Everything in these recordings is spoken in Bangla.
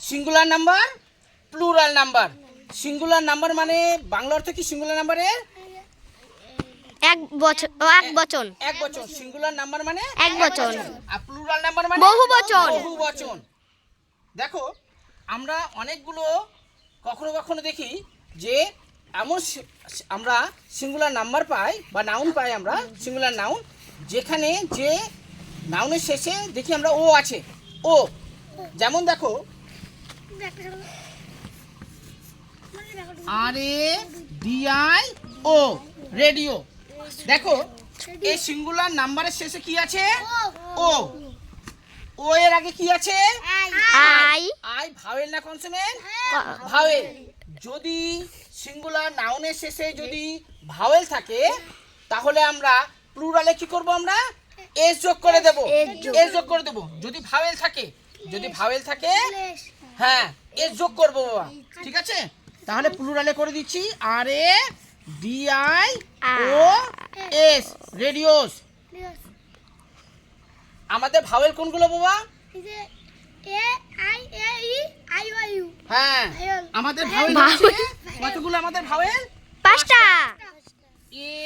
Singular number plural number singular number মানে বাংলা অর্থ কি সিঙ্গুলার নাম্বারের এক ও এক বচন। এক বচন। সিঙ্গুলার নাম্বার মানে এক বচন। আর প্লুরাল নাম্বার মানে বহু বচন। বহু বচন। দেখো আমরা অনেকগুলো কখনো কখনো দেখি যে এমন আমরা সিঙ্গুলার নাম্বার পাই বা নাউন পাই আমরা সিঙ্গুলার নাউন যেখানে যে নাউনের শেষে দেখি আমরা ও আছে। ও। যেমন দেখো আর এ ডিআই ও রেডিও দেখো এই সিঙ্গুলার নাম্বারের শেষে কি আছে? ও ও এর আগে কি আছে? আই আই ভাওয়েল না কনসোনেন্ট ভাওয়েল যদি সিঙ্গুলার নাউনের শেষে যদি ভাওয়েল থাকে তাহলে আমরা প্লুরালে কি করব আমরা? এস যোগ করে দেব। এস যোগ। করে দেব। যদি ভাওয়েল থাকে যদি ভাওয়েল থাকে হ্যাঁ এস যোগ করব বাবা। ঠিক আছে? তাহলে প্লুরালে করে দিচ্ছি। R A D I O S radios আমাদের ভাওয়েল কোনগুলো বাবা? হ্যাঁ আমাদের ভাওয়েল কতগুলো আমাদের ভাওয়েল পাঁচটা। A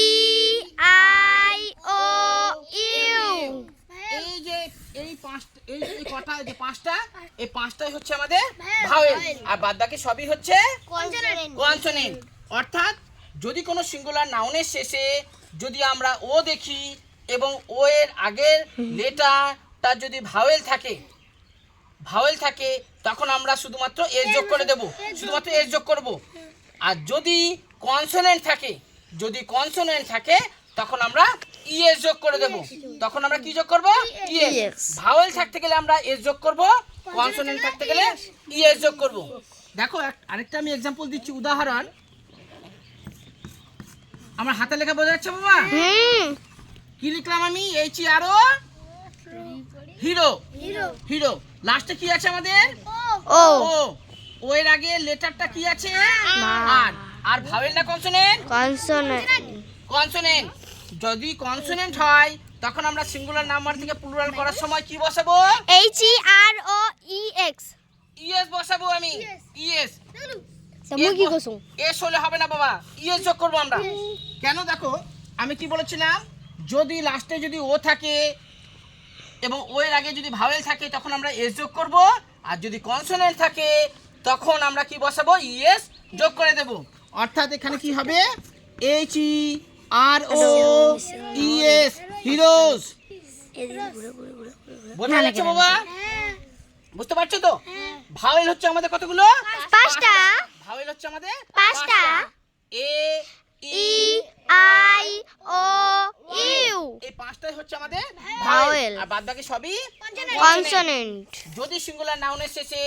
E I O U এই যে এই পাঁচটা এই এই কটা? যে পাঁচটা? এই পাঁচটাই হচ্ছে আমাদের ভাওয়েল। আর বাদ বাকি সবই হচ্ছে কনসোনেন্ট অর্থাৎ যদি কোনো সিঙ্গুলার নাউনের শেষে যদি আমরা ও দেখি এবং ও এর আগের লেটারটা যদি ভাওয়েল থাকে ভাওয়েল থাকে তখন আমরা শুধুমাত্র এস যোগ করে দেব। শুধুমাত্র এস যোগ করব। আর যদি কনসোনেন্ট থাকে যদি কনসোনেন্ট থাকে তখন আমরা ইএস যোগ করে দেব। তখন আমরা কি যোগ করব? ইএস ভাওয়েল থাকতে গেলে আমরা এস যোগ করব। কনসোনেন্ট থাকতে গেলে ইএস যোগ করব। দেখো আরেকটা আমি এক্সাম্পল দিচ্ছি উদাহরণ। আমার হাতে লেখা বোঝা যাচ্ছে বাবা? হুম। কি লিখলাম আমি? H R O hero hero লাস্টে কি আছে আমাদের? ও ও এর আগে লেটারটা কি আছে? আর আর ভাওয়েল না কনসোনেন্ট কনসোনেন্ট কনসোনেন্ট যদি কনসোনেন্ট হয় তখন আমরা সিঙ্গুলার নাম্বার থেকে প্লুরাল করার সময় কি বসাবো? H E R O E X E S বসাবো আমি। ইএস মুই কি কইছো এস হলে হবে না বাবা। ইএস যোগ করব আমরা। কেন দেখো আমি কি বলেছিলাম? যদি লাস্টে যদি ও থাকে এবং ও এর আগে যদি ভাওয়েল থাকে তখন আমরা এস যোগ করব। আর যদি কনসোনেন্ট থাকে তখন আমরা কি বসাবো? ইএস যোগ করে দেব। অর্থাৎ এখানে কি হবে? H E R O E S heroes বোঝা যাচ্ছে বাবা? বুঝতে পারছ তো? ভাওয়েল হচ্ছে আমাদের কতগুলো? পাঁচটা। ভাওয়েল হচ্ছে আমাদের পাঁচটা। A E I O U. এই পাঁচটাই হচ্ছে আমাদের ভাওয়েল। ভাওয়েল। আর বাদ বাকি সবই কনসোনেন্ট যদি সিঙ্গুলার নাউনের শেষে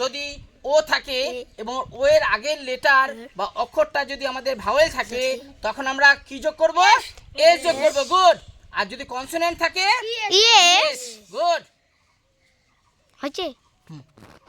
যদি ও থাকে এবং ও এর আগের লেটার বা অক্ষরটা যদি আমাদের ভাওয়েল থাকে তখন আমরা কি যোগ করব? এস যোগ করব গুড আর যদি কনসোনেন্ট থাকে? ইয়েস গুড হচ্ছে?